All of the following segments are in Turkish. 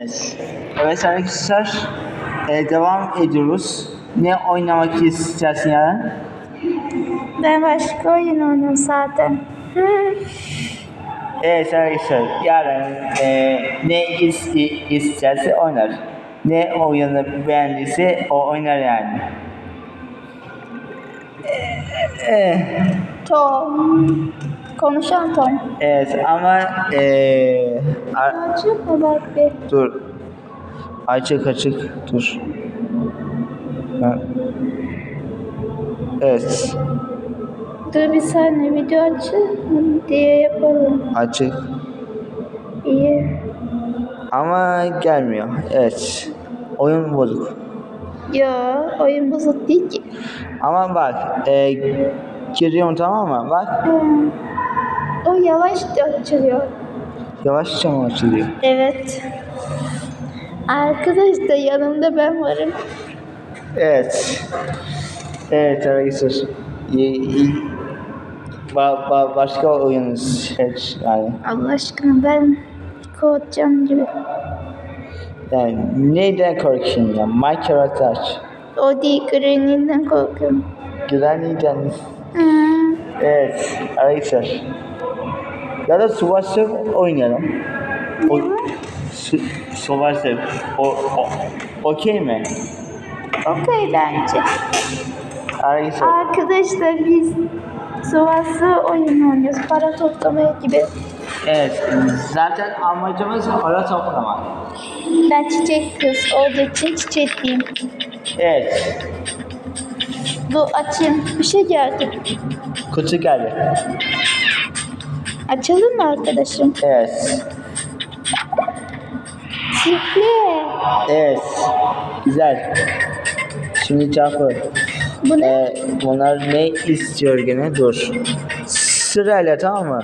Evet arkadaşlar e, devam ediyoruz. Ne oynamak istersin yarın? Ben başka oyun oynuyorum zaten. Evet arkadaşlar yarın e, ne is, isterse oynar. Ne oyunu beğendiyse o oynar yani. E, e, Tom. Konuşan Tom. evet ama e, ar- Açık mı bak bir? dur açık açık dur. Ha. Evet Dur bir saniye video açayım diye yapalım. açık. İyi. Ama gelmiyor. Evet. Oyun bozuk. Yo oyun bozuk değil ki. Ama bak, e, giriyorum tamam mı? Bak, Hmm. O yavaş açılıyor. yavaşça mı açılıyor? Evet. Arkadaşlar yanımda ben varım. Evet. Evet arkadaşlar. Ba, ba, başka oyun seç yani. Allah aşkına ben kovacağım gibi. Yani neyden korkuyorsun ya? Minecraft aç. O değil Granny'den korkuyorum. Güvenliğden. Hmm. Evet arkadaşlar. Ya da Survivor oynayalım. O, su. O, o, okey mi? Okey bence. Arkadaşlar. Arkadaşlar biz Sovası oyun oynuyoruz. Para toplamaya gibi. Evet, zaten amacımız para toplamak. Ben çiçek kız. Olduğu için çiçekliyim. Evet, Bu açayım. Bir şey geldi. kutu geldi. Açalım mı arkadaşım? Evet, Çiftli. evet, güzel. Şimdi çarpı. Bu ne? Ee, bunlar ne istiyor gene? Dur. Sırayla tamam mı?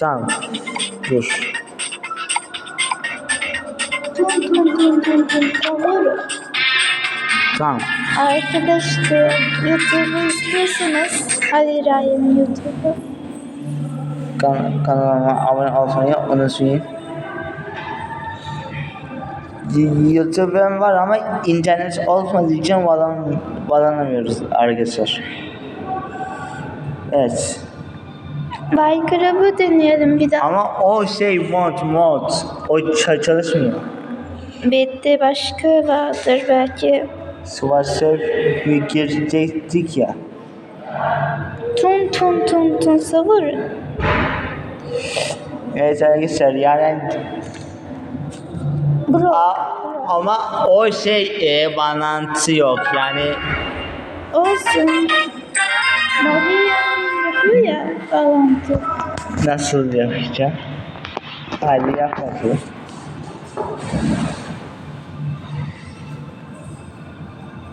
Tamam. Dur. Tum tum tum tum tum tavır. Tamam. Arkadaşlar YouTube'u istiyorsanız Ali Raya'nın YouTube'u. Kan kanalıma abone olmayı unutmayın. YouTube'um var ama internet olmadığı için bağlan bağlanamıyoruz arkadaşlar. Evet. Minecraft'ı deneyelim bir daha. Ama o şey mod mod o çalışmıyor. Bitti başka vardır belki. Bir girecektik ya. Tum tum tum tum savurun. Evet arkadaşlar yani Bro. a- ama o şey e, bağlantı yok yani Olsun. Maria yapıyor ya bağlantı. nasıl yapacağım? Hadi yap bakalım.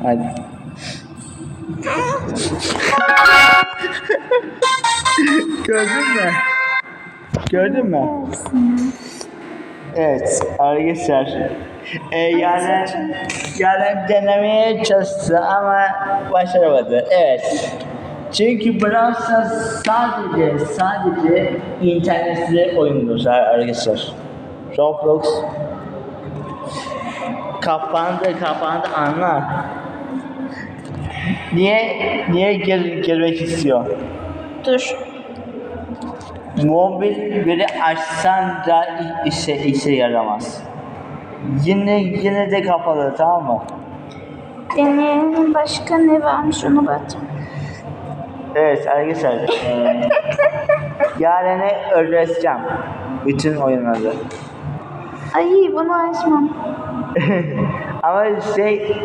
Hadi. Gördün mü? Gördün mü? Evet arkadaşlar. E, yani, yani denemeye çalıştı ama başaramadı. Evet. Çünkü Brawl sadece sadece internetli oyundur arkadaşlar. Roblox kapandı kapandı anlar. Niye niye gir, girmek istiyor? Dur. Mobil veri açsan da işe işe yaramaz. Yine yine de kapalı tamam mı? Deneyelim başka ne varmış ona bakacağım. Evet arkadaşlar. eee yarın öğreteceğim bütün oyunları. Ay bunu açmam. Ama şey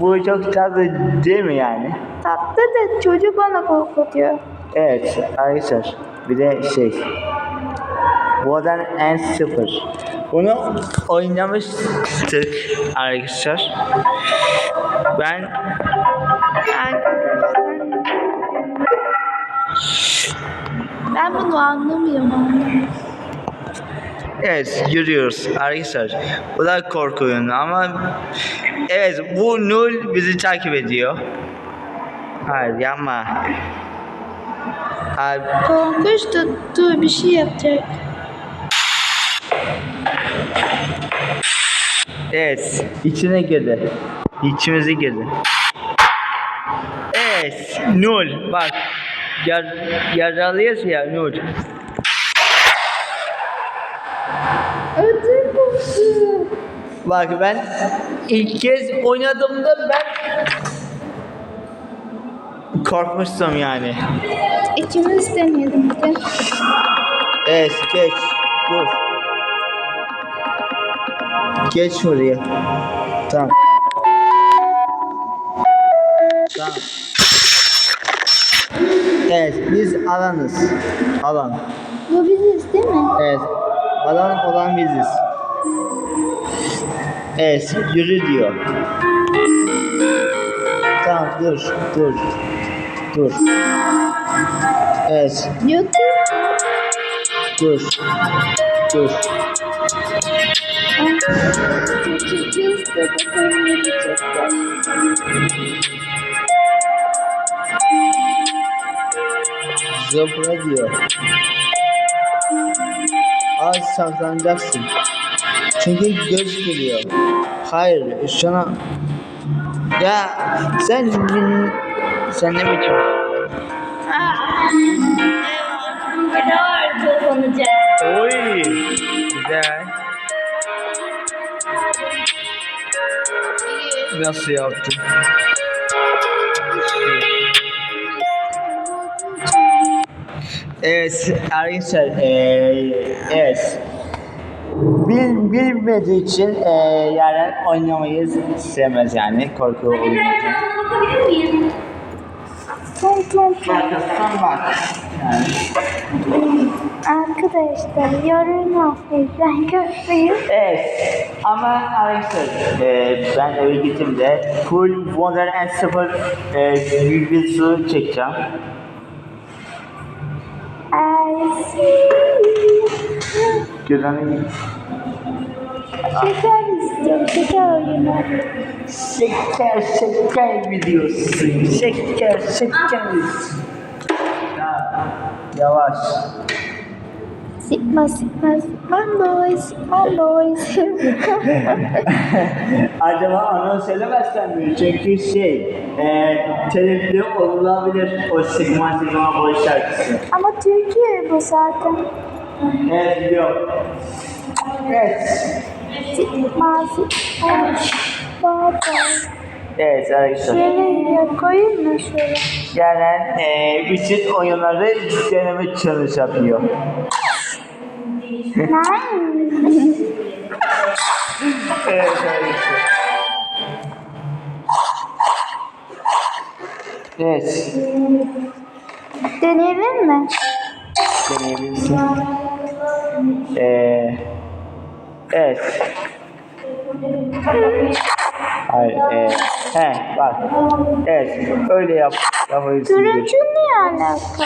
bu çok tatlı değil mi yani? Tatlı da çocuk bana korkutuyor. Evet arkadaşlar bir de şey Modern en sıfır. Bunu oynamıştık arkadaşlar. Ben. Ben bunu anlamıyorum anlamıyorum. evet yürüyoruz arkadaşlar. Bu da korku oyunu ama evet bu Nul bizi takip ediyor. Hayır yapma. Abi, Korkunç da dur bir şey yapacak. Evet. içine girdi. İçimize girdi. Evet. Nul. Bak. Yar, yaralıyız ya Nul. Ödül koptu. Bak ben ilk kez oynadığımda ben korkmuştum yani. İkimiz deneyelim bir de. Evet geç. Dur. Geç şuraya. Tamam. Tamam. Evet biz alanız. Alan. Bu biziz değil mi? Evet. Alan olan biziz. Evet yürü diyor. Tamam dur dur. Dur. Evet Yok. dur. Dur. Zıpla diyor. Az saklanacaksın. Çünkü göz geliyor. Hayır, şuna... Ya sen... Sen ne biçim? Ne var toplanacak? Oy! Güzel. Nasıl yaptın? Evet arkadaşlar eee evet Bil, bilmediği için eee yani oynamayı sevmez yani korku oyunu. bakabilir miyim? Tom tom tom. Arkasından bak. Yani. Arkadaşlar yorum affedin köpeğim. Evet ama arkadaşlar eee ben eve gittiğimde full Wonder and Super bir videosu çekeceğim. I see. Gören Şeker istiyorum. Şeker. Şeker şeker videosu. Şeker şeker. Ya, Yavaş. Sıkma sıkma sıkma boys. Sıkma boys. Acaba onu söylemezsen mi? Çünkü şey, e, telifli olabilir o Sigma Sigma Boy şarkısı. Ama Türkiye bu zaten. Evet biliyorum. Evet. Sıkma sıkma. Baba. Evet arkadaşlar. Şöyle koyayım mı şöyle? Yani e, bütün oyunları deneme challenge yapıyor. Evet arkadaşlar. Evet. Deneyelim mi? Deneyebilirsin. Evet. Hayır. E, he bak. Evet. Öyle yap. Yapabilirsin. Turuncu ne alaka?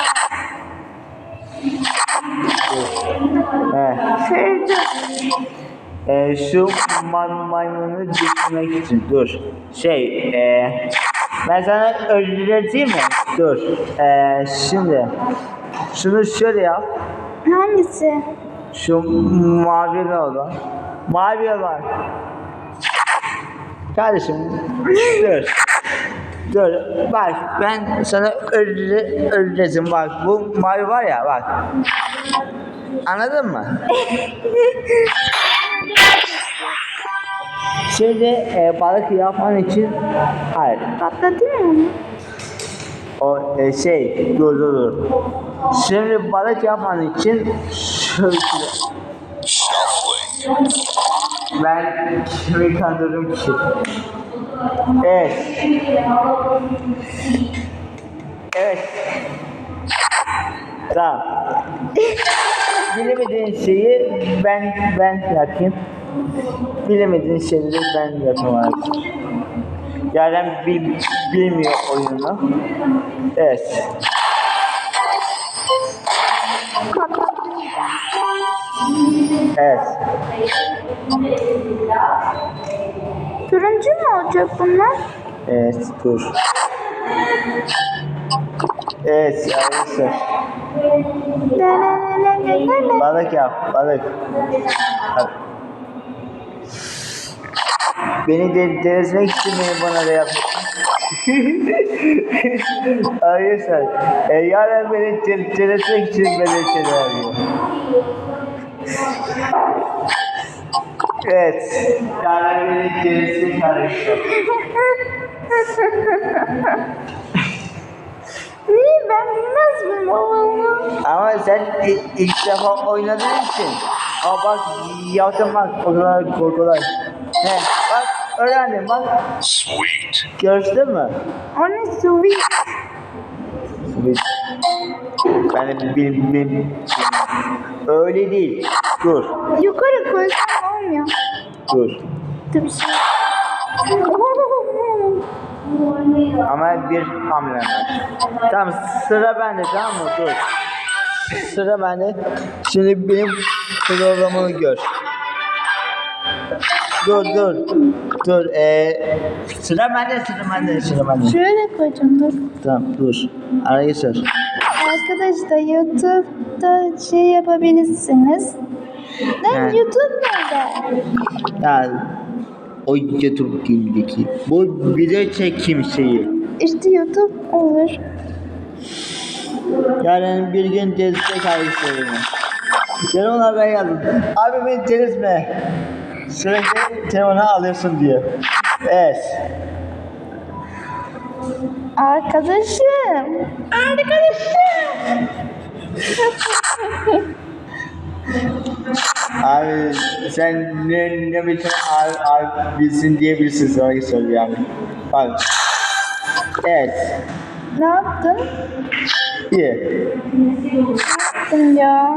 He. Şöyle Ee, şu may maymunu düşürmek için dur. Şey, e, ben sana öldürteyim mi? Dur. E, şimdi şunu şöyle yap. hangisi? Şu mavi olan. Mavi olan. Kardeşim dur. Dur bak ben sana öldüre, öldüreceğim bak bu mavi var ya bak. Anladın mı? Şimdi e, balık yapman için hayır Patladın mı? o e, şey dur dur dur. Şimdi balık yapman için şöyle ben kimi kandırdım ki? Evet. Evet. Tamam. Bilemediğin şeyi ben ben yapayım. Bilemediğin şeyleri ben yapayım artık. Yaren bil, bilmiyor oyunu. Evet. Evet. Turuncu mu olacak bunlar? Evet dur. Evet arkadaşlar. La la la la la la la. Balık yap balık. Bak. Beni de delirtmek için beni bana da yapıyorsun. Arkadaşlar, e, yarın beni delirtmek için beni şeyler arıyor. Evet. Beni delirtmek arkadaşlar. Niye ben bilmez miyim oğlum? Ama sen i- ilk defa oynadığın için. Ama bak yaptım bak o kadar kolay. He bak öğrendim bak. Sweet. Gördün mü? O ne sweet? Ben de bil, bil, Öyle değil. Dur. Yukarı koysam olmuyor. Dur. Bir şey. Ama bir hamlem var. Tamam sıra bende tamam mı? Dur. Sıra bende. Şimdi benim programımı gör. Dur dur. Dur. Ee, sıra bende sıra bende sıra bende. Şöyle koyacağım dur. Tamam dur. Arkadaşlar. Arkadaşlar YouTube'da şey yapabilirsiniz. Lan Evet. YouTube? Ya o YouTube filmdeki. Bu video çekim şeyi. İşte YouTube olur. Yarın bir gün destek arkadaşlarıma. Telefonlar ben yazdım. Abi beni delirtme. Sürekli telefonu alıyorsun diye. Evet. Arkadaşım. Arkadaşım. Abi sen ne, ne biçim abi, abi bilsin diyebilirsin arkadaşlar yani. Bak. Evet. ne yaptın? İyi. Yaptın ya.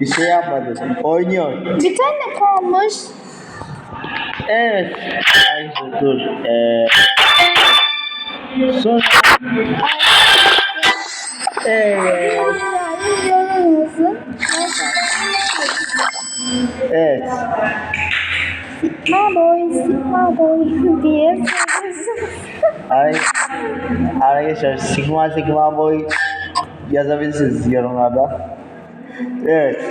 Bir şey yapmadı. Oynuyor. Bir tane kalmış. Evet. Arkadaşlar dur. Ee, sonra. Evet. Yani yaramıyorsun. Evet. Sigma boy, sigma boy diye Arkadaşlar Sigma Sigma boy yazabilirsiniz yorumlarda. Evet.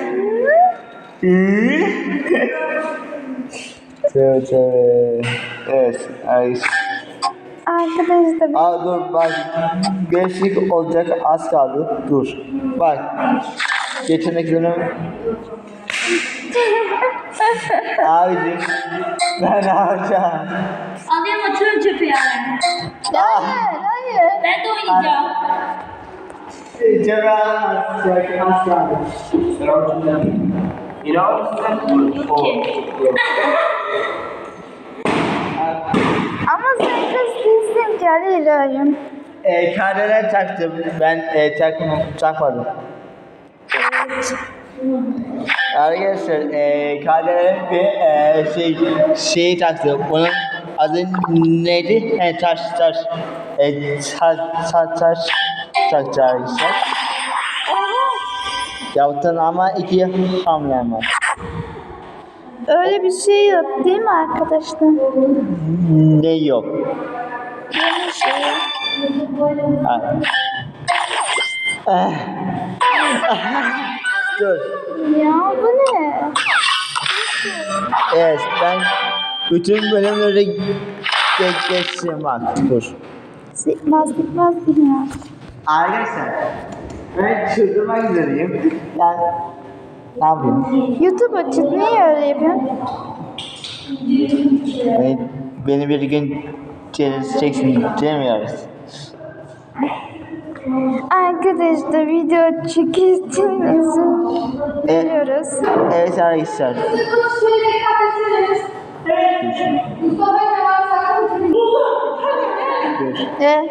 evet evet. Evet. Arkadaşlar Aa dur bak. Gençlik olacak az kaldı. Dur. Bak. Yeteneklerim. Abicim. Ben ne yapacağım? Alayım atıyorum çöpü yani. Ah. hayır hayır. Ben de oynayacağım. Cevap az kaldı. You know? Ama sen kız değilsin ki hadi ilerleyin. E, kardelen taktım. Ben e, takım takmadım. Arkadaşlar e, kardelen bir e, şey şeyi taktım. Onun adı neydi? E, taş taş. E, taş taş taş taktı arkadaşlar. Yaptın ama iki hamlem var. Öyle bir şey yok değil mi arkadaşlar? Ne yok? Yeni şey. Ha. Ah. Dur. Ya bu ne? Evet ben bütün bölümleri geç geçtim bak dur. Sigma sigma sigma. Arkadaşlar ben çıldırmak üzereyim. Yani ne yapayım? YouTube açık niye öyle yapıyorsun? Beni, beni bir gün çelişeceksin demiyoruz. Arkadaşlar video çekilsin izin E, evet arkadaşlar. Ve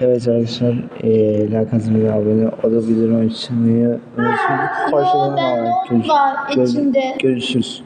Evet arkadaşlar, eee like atmayı, abone olabilir, unutmayı unutmayın. Hoşçakalın. Görüşürüz.